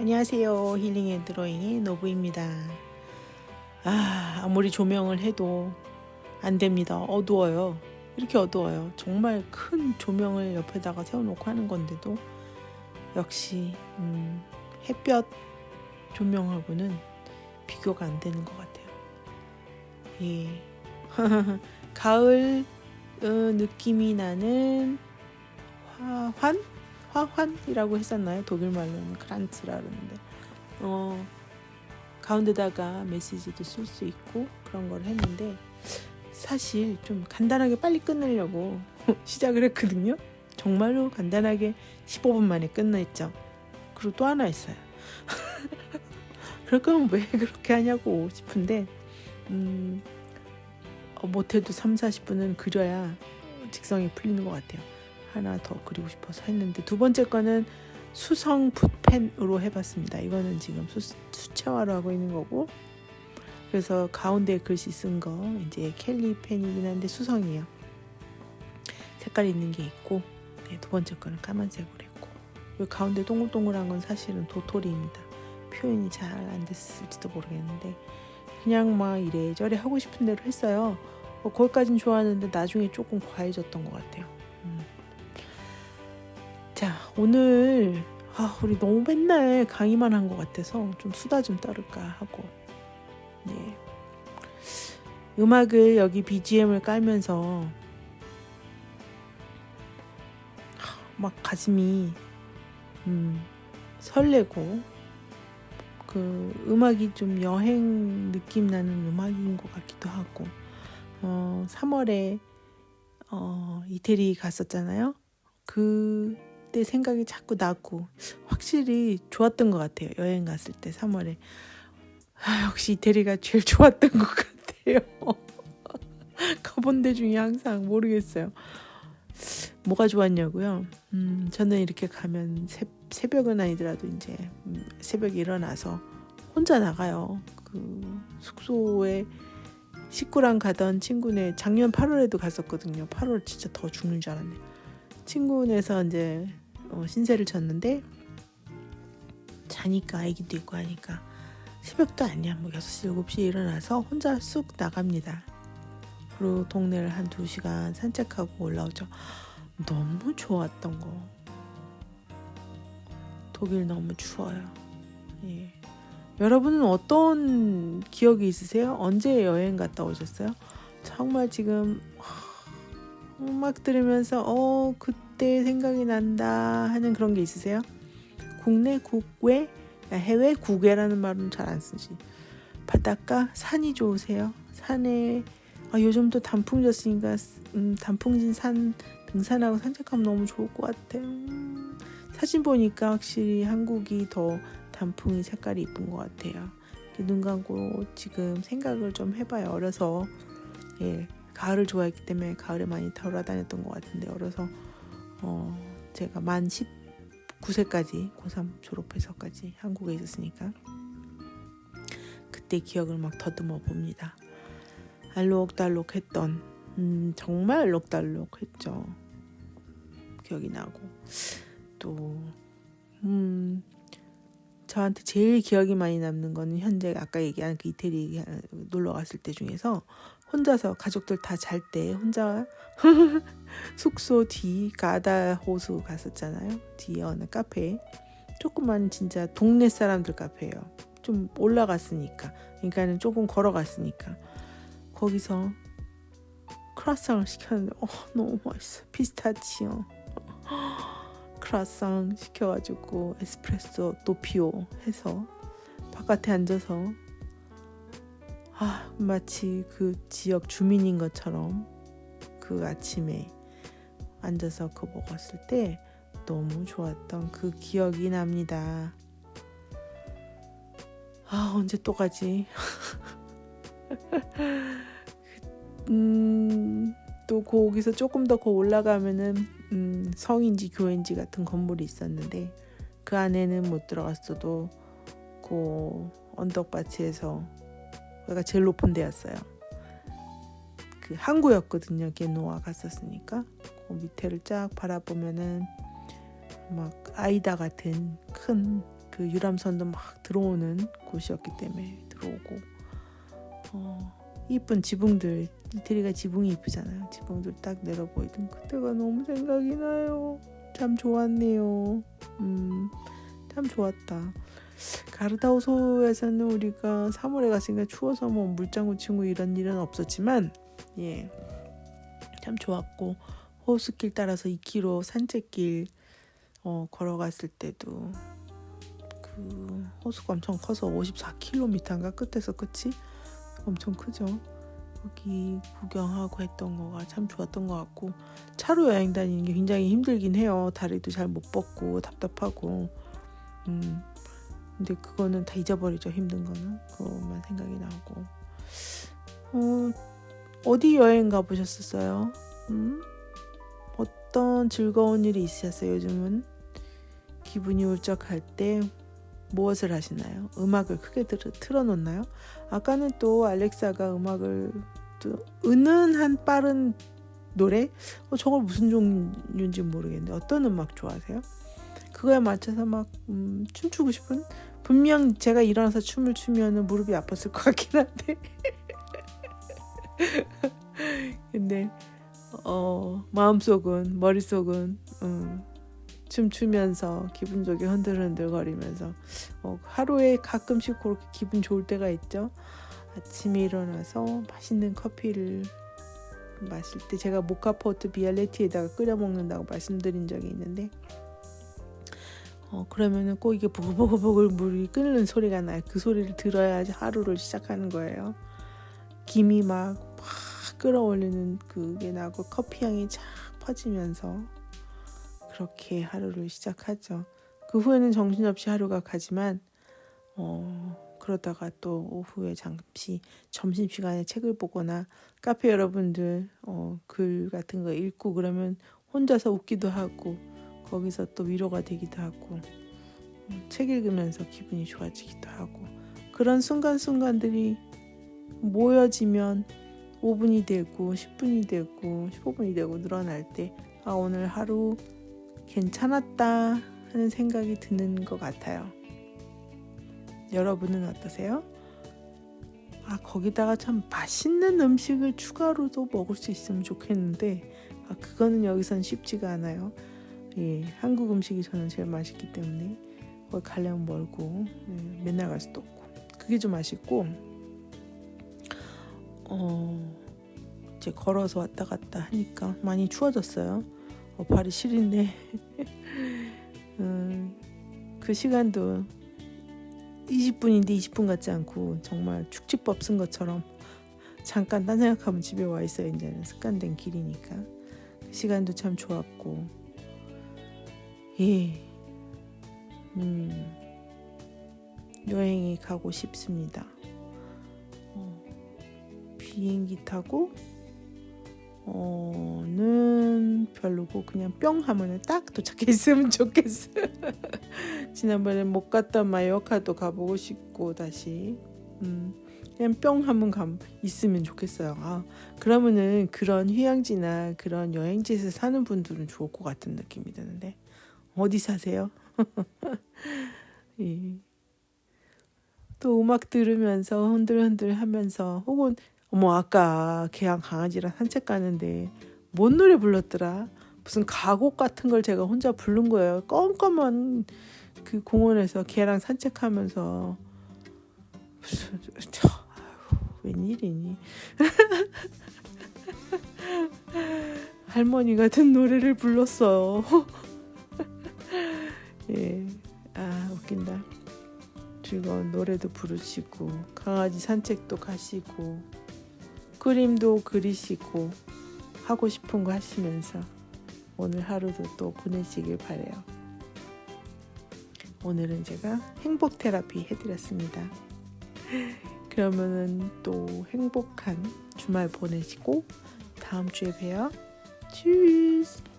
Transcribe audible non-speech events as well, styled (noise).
안녕하세요. 힐링 앤 드로잉의 노부입니다. 아, 아무리 조명을 해도 안 됩니다. 어두워요. 이렇게 어두워요. 정말 큰 조명을 옆에다가 세워놓고 하는 건데도 역시 음, 햇볕 조명하고는 비교가 안 되는 것 같아요. 예. (laughs) 가을 어, 느낌이 나는 화환? 화환이라고 했었나요? 독일 말로는 크란츠라 그러는데 어, 가운데다가 메시지도 쓸 수 있고 그런 걸 했는데 사실 좀 간단하게 빨리 끝내려고 (laughs) 시작을 했거든요. 정말로 간단하게 15분 만에 끝냈죠. 그리고 또 하나 있어요. (laughs) 그럴 거면 왜 그렇게 하냐고 싶은데 음, 어, 못해도 3, 40분은 그려야 직성이 풀리는 것 같아요. 하나 더 그리고 싶어서 했는데 두 번째 거는 수성 붓펜으로 해봤습니다. 이거는 지금 수, 수채화로 하고 있는 거고 그래서 가운데 글씨 쓴 거 이제 켈리 펜이긴 한데 수성이에요. 색깔 있는 게 있고 네, 두 번째 거는 까만색으로 했고 이 가운데 동글동글한 건 사실은 도토리입니다. 표현이 잘 안 됐을지도 모르겠는데 그냥 막 이래저래 하고 싶은 대로 했어요. 뭐 거기까진 좋았는데 나중에 조금 과해졌던 것 같아요. 오늘 아, 우리 너무 맨날 강의만 한 것 같아서 좀 수다 좀 떨을까 하고 네. 음악을 여기 BGM을 깔면서 막 가슴이 음, 설레고 그 음악이 좀 여행 느낌 나는 음악인 것 같기도 하고 어, 3월에 어, 이태리 갔었잖아요. 그 때 생각이 자꾸 나고 확실히 좋았던 것 같아요. 여행 갔을 때 3월에 아, 역시 이태리가 제일 좋았던 것 같아요. (laughs) 가본 데 중에 항상 모르겠어요. 뭐가 좋았냐고요? 음, 저는 이렇게 가면 새, 새벽은 아니더라도 이제 음, 새벽에 일어나서 혼자 나가요. 그 숙소에 식구랑 가던 친구네 작년 8월에도 갔었거든요. 8월 진짜 더 죽는 줄 알았네. 친구네서 이제 어, 신세를 졌는데 자니까 아기도 있고 하니까 새벽도 아니야. 뭐 6시, 7시에 일어나서 혼자 쑥 나갑니다. 그리고 동네를 한 2시간 산책하고 올라오죠. 너무 좋았던 거. 독일 너무 추워요. 예. 여러분은 어떤 기억이 있으세요? 언제 여행 갔다 오셨어요? 정말 지금 음악 들으면서 어 그때 생각이 난다 하는 그런 게 있으세요? 국내 국외 해외 국외라는 말은 잘 안 쓰지. 바닷가 산이 좋으세요? 산에 아, 요즘 또 단풍 졌으니까 음, 단풍진 산 등산하고 산책하면 너무 좋을 것 같아요. 음, 사진 보니까 확실히 한국이 더 단풍이 색깔이 이쁜 것 같아요. 눈 감고 지금 생각을 좀 해봐요. 어려서 예 가을을 좋아했기 때문에 가을에 많이 돌아다녔던 것 같은데 어려서 어 제가 만 19세까지 고3 졸업해서까지 한국에 있었으니까 그때 기억을 막 더듬어 봅니다. 알록달록 했던 음, 정말 알록달록 했죠. 기억이 나고 또 음, 저한테 제일 기억이 많이 남는 거는 현재 아까 얘기한 그 이태리 놀러 갔을 때 중에서 혼자서 가족들 다 잘 때 혼자 (laughs) 숙소 뒤 가다 호수 갔었잖아요. 뒤에 어느 카페. 조그만 진짜 동네 사람들 카페예요. 좀 올라갔으니까. 그러니까는 조금 걸어갔으니까. 거기서 크라상을 시켰는데 어, 너무 맛있어 피스타치오. (gasps) 크라상 시켜가지고 에스프레소 도피오 해서 바깥에 앉아서 아 마치 그 지역 주민인 것처럼 그 아침에 앉아서 그거 먹었을 때 너무 좋았던 그 기억이 납니다. 아 언제 또 가지? (laughs) 음, 또 거기서 조금 더 거 올라가면은 음, 성인지 교회인지 같은 건물이 있었는데 그 안에는 못 들어갔어도 그 언덕 바치에서 거기가 제일 높은 데였어요. 그 항구였거든요. 게노아 갔었으니까 그 밑에를 쫙 바라보면은 막 아이다 같은 큰 그 유람선도 막 들어오는 곳이었기 때문에 들어오고 어, 이쁜 지붕들 이태리가 지붕이 이쁘잖아요. 지붕들 딱 내려 보이던 그때가 너무 생각이 나요. 참 좋았네요. 음, 참 좋았다. 가르다우소에서는 우리가 3월에 갔으니까 추워서 뭐 물장구 치고 이런 일은 없었지만 예, 참 좋았고 호수길 따라서 2km 산책길 어, 걸어갔을 때도 그 호수가 엄청 커서 54km인가 끝에서 끝이 엄청 크죠. 거기 구경하고 했던 거가 참 좋았던 것 같고 차로 여행 다니는 게 굉장히 힘들긴 해요. 다리도 잘 못 뻗고 답답하고 음 근데 그거는 다 잊어버리죠 힘든 거는 그것만 생각이 나고 어 어디 여행 가보셨었어요? 음 어떤 즐거운 일이 있으셨어요 요즘은 기분이 울적할 때 무엇을 하시나요? 음악을 크게 들, 틀어놓나요? 아까는 또 알렉사가 음악을 또 은은한 빠른 노래? 어, 저걸 무슨 종류인지 모르겠는데 어떤 음악 좋아하세요? 그거에 맞춰서 막 음, 춤추고 싶은? 분명 제가 일어나서 춤을 추면 무릎이 아팠을 것 같긴 한데 (laughs) 근데 어, 마음속은 머릿속은 음, 춤추면서 기분 좋게 흔들흔들거리면서 어, 하루에 가끔씩 그렇게 기분 좋을 때가 있죠. 아침에 일어나서 맛있는 커피를 마실 때 제가 모카포트 비알레티에다가 끓여 먹는다고 말씀드린 적이 있는데 어, 그러면은 꼭 이게 보글보글보글 물이 끓는 소리가 나요. 그 소리를 들어야지 하루를 시작하는 거예요. 김이 막, 막 끌어올리는 그게 나고 커피 향이 쫙 퍼지면서 그렇게 하루를 시작하죠. 그 후에는 정신없이 하루가 가지만 어, 그러다가 또 오후에 잠시 점심시간에 책을 보거나 카페 여러분들 어, 글 같은 거 읽고 그러면 혼자서 웃기도 하고 거기서 또 위로가 되기도 하고 음, 책 읽으면서 기분이 좋아지기도 하고 그런 순간순간들이 모여지면 5분이 되고 10분이 되고 15분이 되고 늘어날 때 아, 오늘 하루 괜찮았다 하는 생각이 드는 것 같아요. 여러분은 어떠세요? 아, 거기다가 참 맛있는 음식을 추가로도 먹을 수 있으면 좋겠는데, 아, 그거는 여기선 쉽지가 않아요. 예, 한국 음식이 저는 제일 맛있기 때문에, 거기 가려면 멀고, 예, 맨날 갈 수도 없고. 그게 좀 아쉽고, 어, 이제 걸어서 왔다 갔다 하니까 많이 추워졌어요. 어, 발이 시린데. 음, (laughs) 그 시간도 20분인데 20분 같지 않고 정말 축지법 쓴 것처럼 잠깐 딴 생각하면 집에 와 있어요 이제는 습관된 길이니까. 그 시간도 참 좋았고 예, 음, 여행이 가고 싶습니다. 어, 비행기 타고 어 는 별로고 그냥 뿅 하면은 딱 도착해 있으면 (laughs) 좋겠어. 지난번에 못 갔던 마요카도 가보고 싶고 다시 음 그냥 뿅 하면 감 있으면 좋겠어요. 아 그러면은 그런 휴양지나 그런 여행지에서 사는 분들은 좋을 것 같은 느낌이 드는데 어디 사세요? (laughs) 예. 또 음악 들으면서 흔들흔들 하면서 혹은 어머 아까 개랑 강아지랑 산책 가는데 뭔 노래 불렀더라? 무슨 가곡 같은 걸 제가 혼자 부른 거예요. 껌껌한 그 공원에서 개랑 산책하면서. 무슨 저 아유, 웬일이니? (laughs) 할머니 같은 노래를 불렀어요 (laughs) 예 아 웃긴다 즐거운 노래도 부르시고 강아지 산책도 가시고 그림도 그리시고 하고 싶은 거 하시면서 오늘 하루도 또 보내시길 바래요. 오늘은 제가 행복 테라피 해드렸습니다. 그러면은 또 행복한 주말 보내시고 다음 주에 봬요. 츄스!